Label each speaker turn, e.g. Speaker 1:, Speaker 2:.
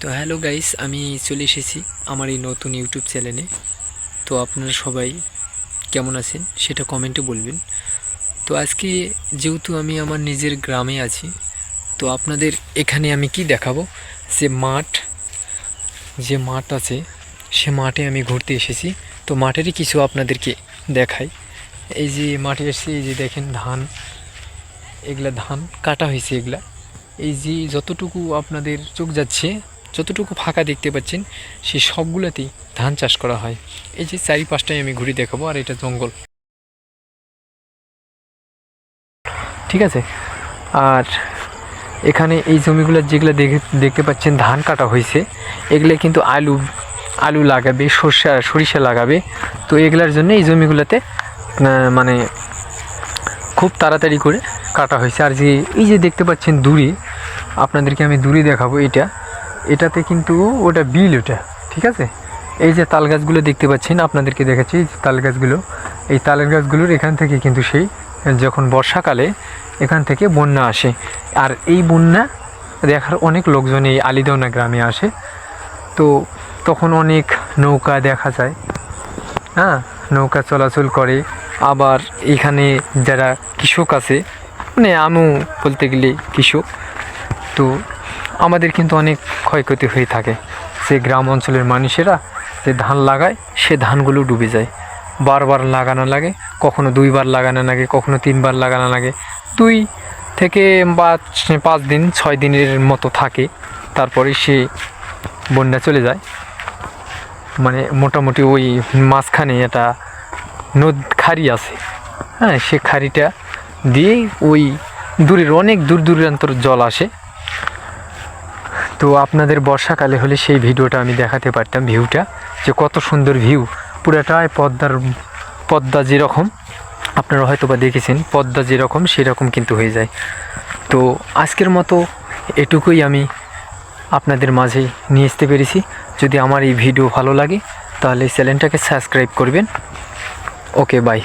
Speaker 1: তো hello guys, আমি চলে এসেছি আমার এই নতুন ইউটিউব চ্যানেলে। তো আপনারা সবাই কেমন আছেন সেটা কমেন্টে বলবেন। তো আজকে যেহেতু আমি আমার নিজের গ্রামে আছি, তো আপনাদের এখানে আমি কি দেখাবো? যে মাঠ যে মাঠ আছে, সে মাঠে আমি ঘুরতে এসেছি। তো মাঠেরই কিছু আপনাদেরকে দেখাই। এই যে মাঠে এসে এই যে দেখেন ধান, এগুলা ধান কাটা হয়েছে এগুলা। এই যে যতটুকু আপনাদের চোখ যাচ্ছে যতটুকু ফাঁকা দেখতে পাচ্ছেন, সেই সবগুলোতেই ধান চাষ করা হয়। এই যে চারি পাঁচটায় আমি ঘুরে দেখাবো, আর এটা জঙ্গল। ঠিক আছে? আর এখানে এই জমিগুলো যেগুলো দেখে, দেখতে পাচ্ছেন, ধান কাটা হয়েছে, এগুলো কিন্তু আলু আলু লাগাবে, সর্ষা, সরিষা লাগাবে। তো এগুলার জন্য এই জমিগুলোতে মানে খুব তাড়াতাড়ি করে কাটা হয়েছে। আর যে, এই যে দেখতে পাচ্ছেন, দূরে, আপনাদেরকে আমি দূরে দেখাবো এটা এটাতে কিন্তু ওটা বিল ওটা, ঠিক আছে? এই যে তাল গাছগুলো দেখতে পাচ্ছেন, আপনাদেরকে দেখাচ্ছি তাল গাছগুলো। এই তালের গাছগুলোর এখান থেকে কিন্তু সেই, যখন বর্ষাকালে এখান থেকে বন্যা আসে। আর এই বন্যা দেখার অনেক লোকজন এই আলিদৌনা গ্রামে আসে। তো তখন অনেক নৌকা দেখা যায়। হ্যাঁ নৌকা চলাচল করে। আবার এখানে যারা কৃষক আছে মানে আমু বলতে গেলে কৃষক, তো আমাদের কিন্তু অনেক ক্ষয়ক্ষতি হয়ে থাকে। সে গ্রাম অঞ্চলের মানুষেরা যে ধান লাগায়, সে ধানগুলো ডুবে যায়। বারবার লাগানো লাগে, কখনো দুইবার লাগানো লাগে, কখনো তিনবার লাগানো লাগে। দুই থেকে বা পাঁচ দিন, ছয় দিনের মতো থাকে, তারপরে সে বন্যা চলে যায়। মানে মোটামুটি ওই মাঝখানে একটা নদ খাড়ি আছে। হ্যাঁ সে খাড়িটা দিয়ে ওই দূরের অনেক দূর দূরান্তর জল আসে। তো আপনাদের বর্ষাকালে হলে সেই ভিডিওটা আমি দেখাতে পারতাম ভিউটা, যে কত সুন্দর ভিউ। পুরাটাই পদ্মার, পদ্মা যেরকম, আপনারা হয়তো বা দেখেছেন, পদ্মা যেরকম, সেরকম কিন্তু হয়ে যায়। তো আজকের মতো এটুকুই আমি আপনাদের মাঝে নিয়ে আসতে পেরেছি। যদি আমার এই ভিডিও ভালো লাগে, তাহলে চ্যানেলটাকে সাবস্ক্রাইব করবেন। Okay, bye.